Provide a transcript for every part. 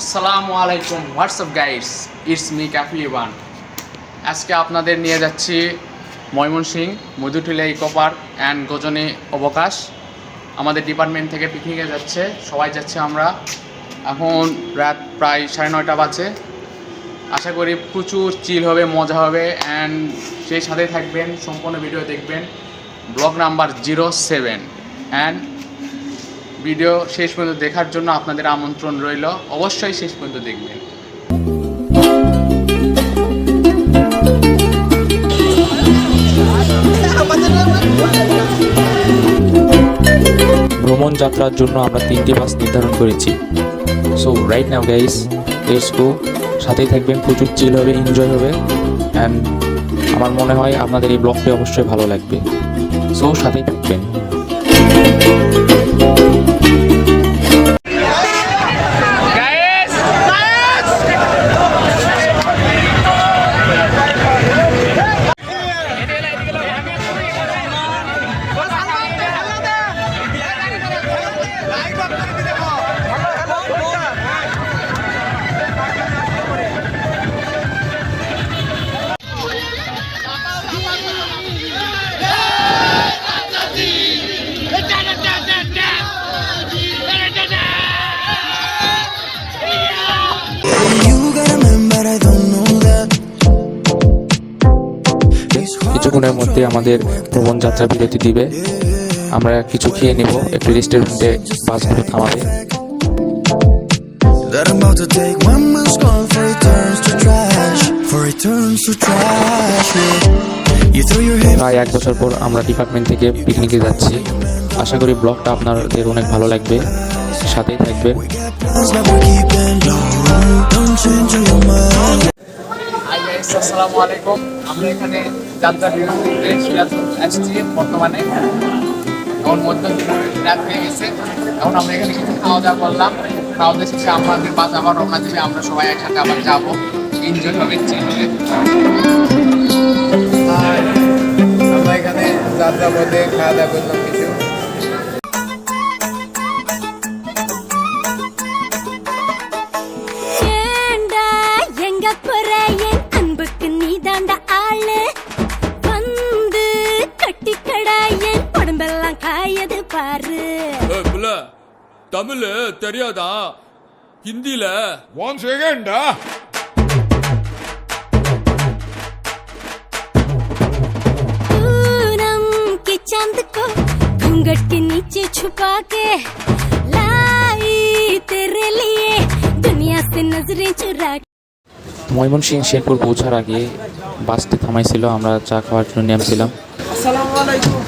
আসসালামু আলাইকুম। What's up guys it's me Kafi Iban আজকে আপনাদের নিয়ে যাচ্ছি Mymensingh Madhutila eco park and Gazni Abakash. আমাদের ডিপার্টমেন্ট থেকে পিকনিকে যাচ্ছে, সবাই যাচ্ছে আমরা। এখন রাত প্রায় সাড়ে নয়টা বাজে। আশা করি প্রচুর চিল হবে, মজা হবে অ্যান্ড সেই সাথে থাকবেন, সম্পূর্ণ ভিডিও দেখবেন। Blog number zero seven and video শেষ পর্যন্ত দেখার জন্য আপনাদের আমন্ত্রণ রইল। অবশ্যই শেষ পর্যন্ত দেখবেন। ভ্রমণ যাত্রার জন্য আমরা তিনটি বাস নির্ধারণ করেছি। So right now guys let's go সাথেই থাকবেন, প্রচুর চিল হবে এনজয় হবে। অ্যান্ড আমার মনে হয় আপনাদের এই ব্লগটি অবশ্যই ভালো লাগবে। সো সাথেই থাকবেন। কিছুক্ষণের মধ্যে আমাদের ভ্রমণ যাত্রা বিরতি দিবে আমরা কিছু খেয়ে নেব একটি রেস্টুরেন্টে বাসগুলো থামাবে that I'm about to take one man's call for it turns to trash. For it turns to trash. Yeah. You throw your head প্রায় এক বছর পর আমরা ডিপার্টমেন্ট থেকে পিকনিকে যাচ্ছি আশা করি ব্লগটা আপনাদের অনেক ভালো লাগবে সাথেই গাইস আসসালামু আলাইকুম আমরা এখানে যাত্রা বিরতিতে আসছি বর্তমানে। এখন মধ্য রাত হয়ে গেছে। এখন আমরা এখানে কিছু খাওয়া দাওয়া করলাম। খাওয়া দাওয়া শেষে আমাদের বাস আবার রওনা দিবে। আমরা সবাই একসাথে আবার যাব। এনজয় হবে আর আমরা এখানে যাত্রা পথে খাওয়া দাওয়া করলাম। பாரு ஏய் புள்ள தமிழ் தெரியாதா ஹிந்தில ஒன் செகண்டா पूनम के चांद को घूंघट के नीचे छुपा के लाई तेरे लिए दुनिया से नजरें चुरा के ময়মনসিংহ শেরপুর পৌঁছার আগে বাসটি থামাইছিল আমরা চা খাওয়ার জন্য নেমেছিলাম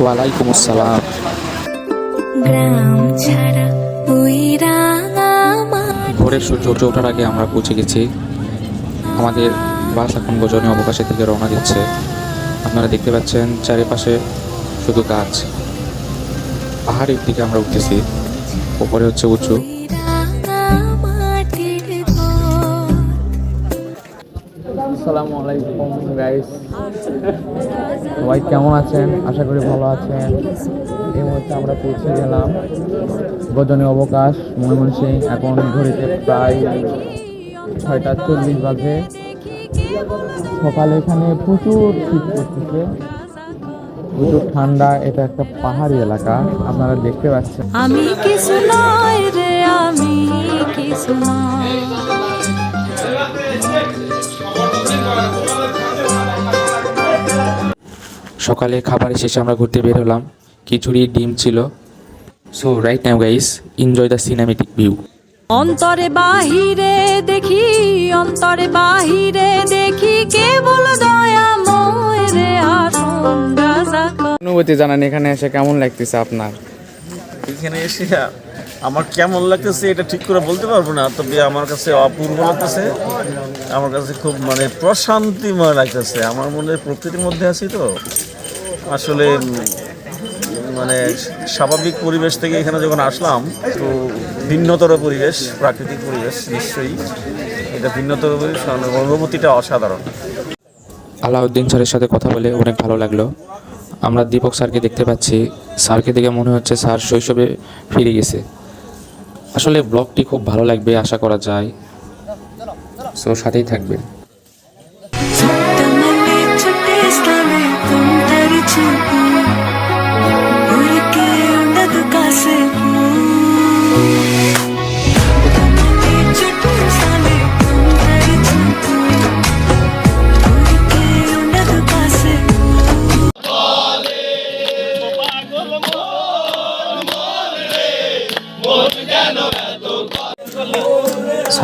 ওয়ালাইকুম আসসালাম ভোরের সূর্য ওঠার আগে আমরা পৌঁছে গেছি। আমাদের বাস এখন গোজনী অবকাশে থেকে রওনা দিচ্ছে। আপনারা দেখতে পাচ্ছেন চারিপাশে শুধু গাছ। পাহাড়ের দিকে আমরা উঠেছি ওপরে হচ্ছে উঁচু। আসসালামু আলাইকুম গাইস সবাই কেমন আছেন? আশা করি ভালো আছেন। এই মুহূর্তে আমরা পৌঁছে গেলাম গজনী অবকাশ ময়মনসিং এখন ঘড়িতে প্রায় ছয়টা চল্লিশ বাজে। সকালে এখানে প্রচুর শীত পড়তেছে। প্রচুর ঠান্ডা। এটা একটা পাহাড়ি এলাকা। আপনারা দেখতে পাচ্ছেন। আমি নয় রে, আমি কিছু সকালে খাবারের শেষে আমরা ঘুরতে বের হলাম। খিচুড়ি ডিম ছিল। So right now guys enjoy the cinematic view অন্তরে বাহিরে দেখি অন্তরে বাহিরে দেখি কেবল দয়াময় রে আসুন। রাজা অনুভূতি জানান এখানে এসে কেমন লাগতেছে আপনার? এখানে এসে আমার কেমন লাগতেছে এটা ঠিক করে বলতে পারব না, তবে আমার কাছে অপূর্ব লাগতেছে। আমার কাছে খুব মানে প্রশান্তিময় লাগতেছে। আমার মনে প্রকৃতির মধ্যে আছি তো। আসলে মানে স্বাভাবিক পরিবেশ থেকে এখানে যখন আসলাম, তো ভিন্নতর পরিবেশ, প্রাকৃতিক পরিবেশ, নিশ্চয়ই। এটা ভিন্নতর পরিবেশ মানে অনুভূতিটা অসাধারণ। আলাউদ্দিন স্যারের সাথে কথা বলে অনেক ভালো লাগল। আমরা দীপক স্যারকে দেখতে পাচ্ছি। স্যারকে দেখে মনে হচ্ছে স্যার শৈশবে ফিরে গেছে। আসলে ব্লগটি খুব ভালো লাগবে আশা করা যায়। সো সাথেই থাকবেন।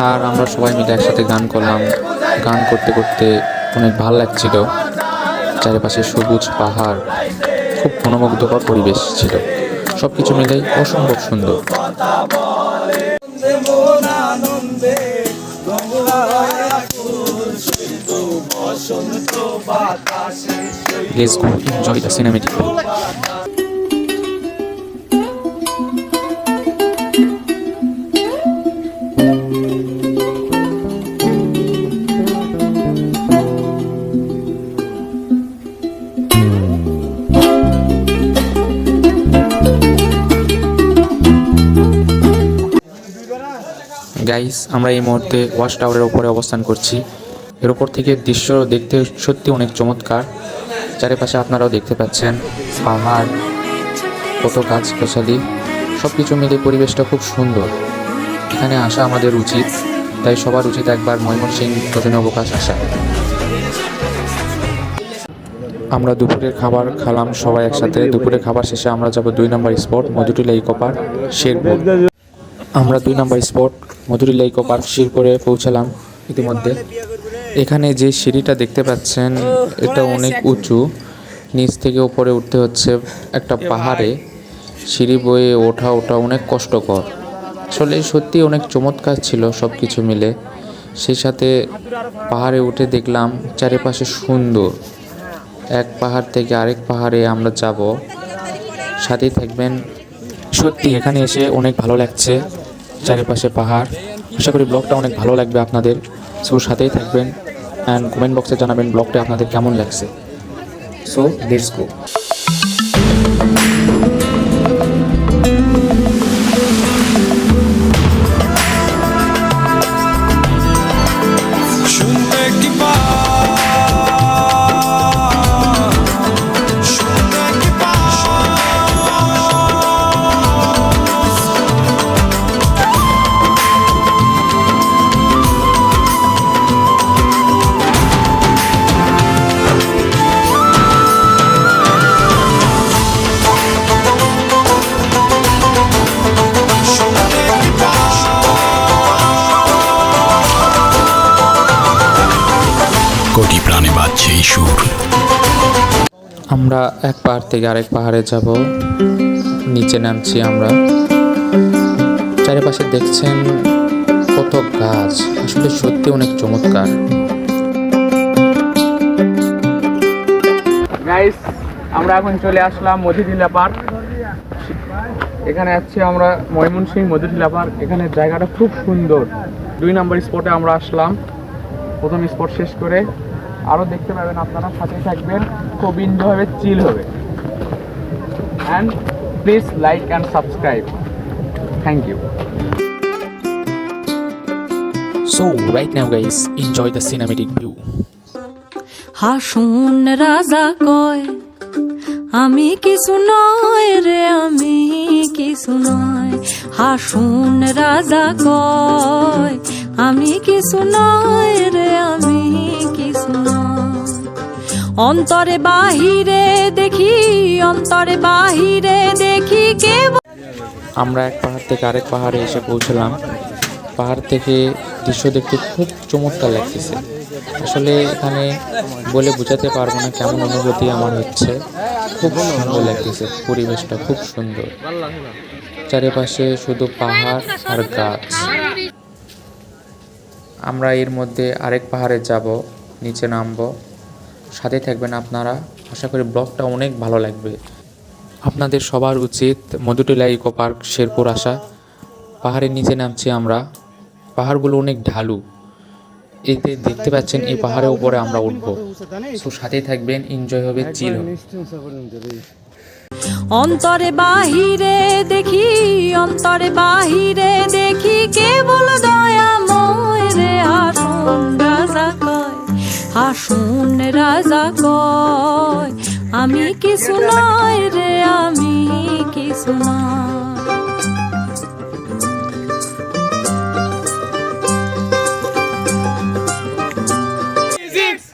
স্যার, আমরা সবাই মিলে একসাথে গান করলাম। গান করতে করতে অনেক ভালো লাগছিল। চারিপাশে সবুজ পাহাড়, খুব মনোমুগ্ধকর পরিবেশ ছিল। সব কিছু মিলেই অসম্ভব সুন্দর। Let's go enjoy the cinematic. Guys আমরা এই মুহূর্তে ওয়াশ টাওয়ারের ওপরে অবস্থান করছি। এর উপর থেকে দৃশ্য দেখতে সত্যি অনেক চমৎকার। চারিপাশে আপনারাও দেখতে পাচ্ছেন পাহাড় কত গাছ, গাছালি সব কিছু মিলে পরিবেশটা খুব সুন্দর। এখানে আসা আমাদের উচিত, তাই সবার উচিত একবার ময়মনসিংহ গজনী অবকাশ আসা। আমরা দুপুরের খাবার খেলাম সবাই একসাথে। দুপুরের খাবার শেষে আমরা যাব দুই নম্বর spot Madhutila eco park, Sherpur. আমরা দুই নম্বর স্পট মধুরিলা ইকো পার্ক শিরপুরে পৌঁছালাম ইতিমধ্যে। এখানে যে সিঁড়িটা দেখতে পাচ্ছেন, এটা অনেক উঁচু। নিচ থেকে উপরে উঠতে হচ্ছে একটা পাহাড়ে। সিঁড়ি বয়ে ওঠা ওঠা অনেক কষ্টকর। আসলে সত্যি অনেক চমৎকার ছিল সব কিছু মিলে। সেই সাথে পাহাড়ে উঠে দেখলাম চারিপাশে সুন্দর। এক পাহাড় থেকে আরেক পাহাড়ে আমরা যাব। সাথেই থাকবেন। সত্যি এখানে এসে অনেক ভালো লাগছে। চারিপাশে পাহাড়। আশা করি ব্লগটা অনেক ভালো লাগবে আপনাদের। সো সাথেই থাকবেন। অ্যান্ড কমেন্ট বক্সে জানাবেন ব্লগটা আপনাদের কেমন লাগছে। সো লেটস গো এই সুর। আমরা এক পাহাড় থেকে আরেক পাহাড়ে যাব। নিচে নামছি আমরা। চারিপাশে দেখছেন কত গাছ। আসলে সত্যি অনেক চমৎকার। গাইস আমরা এখন চলে আসলাম মধুটিলা পার্ক। এখানে আছি আমরা ময়মনসিংহ মধুটিলা পার্ক। এখানে জায়গাটা খুব সুন্দর। দুই নম্বর স্পটে আমরা আসলাম। প্রথম স্পট শেষ করে আরও দেখতে পাবেন আপনারা সাথে থাকবেন। খুব হবে চিল হবে। And please like and subscribe thank you so right now guys enjoy the cinematic view Hason Raja কয় আমি কিছু নয় রে আমি কিছু নয়। হাসুন রাজা কয় আমি কিছু নয় রে আমি কিছু নয়। অন্তরে বাহিরে দেখি, অন্তরে বাহিরে দেখি কে আমরা এক পাহাড় থেকে আরেক পাহাড়ে এসে পৌঁছলাম। পাহাড় থেকে দৃশ্য দেখতে খুব চমৎকার লাগতেছে। আসলে এখানে বলে বোঝাতে পারব না কেমন অনুভূতি আমার হচ্ছে। খুব সুন্দর লাগতেছে, পরিবেশটা খুব সুন্দর। চারিপাশে শুধু পাহাড় আর গাছ। আমরা এর মধ্যে আরেক পাহাড়ে যাব, নিচে নামবো। সাথে থাকবেন আপনারা। আশা করি ব্লগটা অনেক ভালো লাগবে। আপনাদের সবার উচিত মধুটিলা ইকো পার্ক, শেরপুর আসা। পাহাড়ের নিচে নামছি আমরা। পাহাড়গুলো অনেক ঢালু। এতে দেখতে পাচ্ছেন এই পাহাড়ের উপরে আমরা উঠব। সো সাথে থাকবেন। এনজয় হবে চিল অন্তরে বাহিরে দেখি, অন্তরে বাহিরে দেখি, কেবল দয়া দয়াময় রে আসন রাজা কয় আমি কিছু নয় রে আমি কিছু নয়।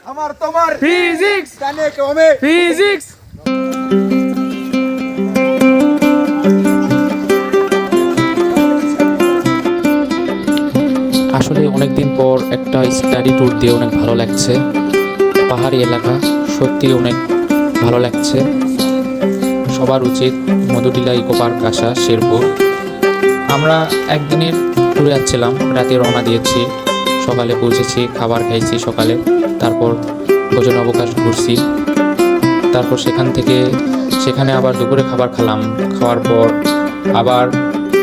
আমার তোমার ফিজিক্স জানে কমে ফিজিক্স আসলে অনেক দিন পর একটা স্টাডি ট্যুর দিয়ে অনেক ভালো লাগছে। পাহাড়ি এলাকা সত্যি অনেক ভালো লাগছে। সবার উচিত মধুটিলা ইকো পার্ক আসা শেরপুর। আমরা একদিনের ট্যুরে যাচ্ছিলাম, রাতে রওনা দিয়েছি। সকালে পৌঁছেছি, খাবার খাইছি সকালে, তারপর ভোজন অবকাশ ঘুরছি। তারপর সেখান থেকে, সেখানে আবার দুপুরে খাবার খেলাম। খাওয়ার পর আবার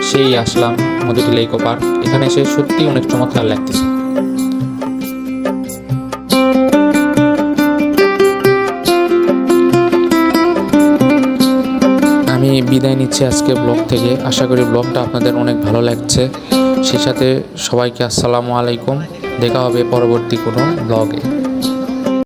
সেই আসলাম মধুটিলা ইকো পার্ক এখানে এসে সত্যি অনেক চমৎকার লাগতেছে। আমি বিদায় নিচ্ছি আজকে ব্লগ থেকে। আশা করি ব্লগটা আপনাদের অনেক ভালো লাগছে। সেই সাথে সবাইকে আসসালামু আলাইকুম। দেখা হবে পরবর্তী কোনো ব্লগে।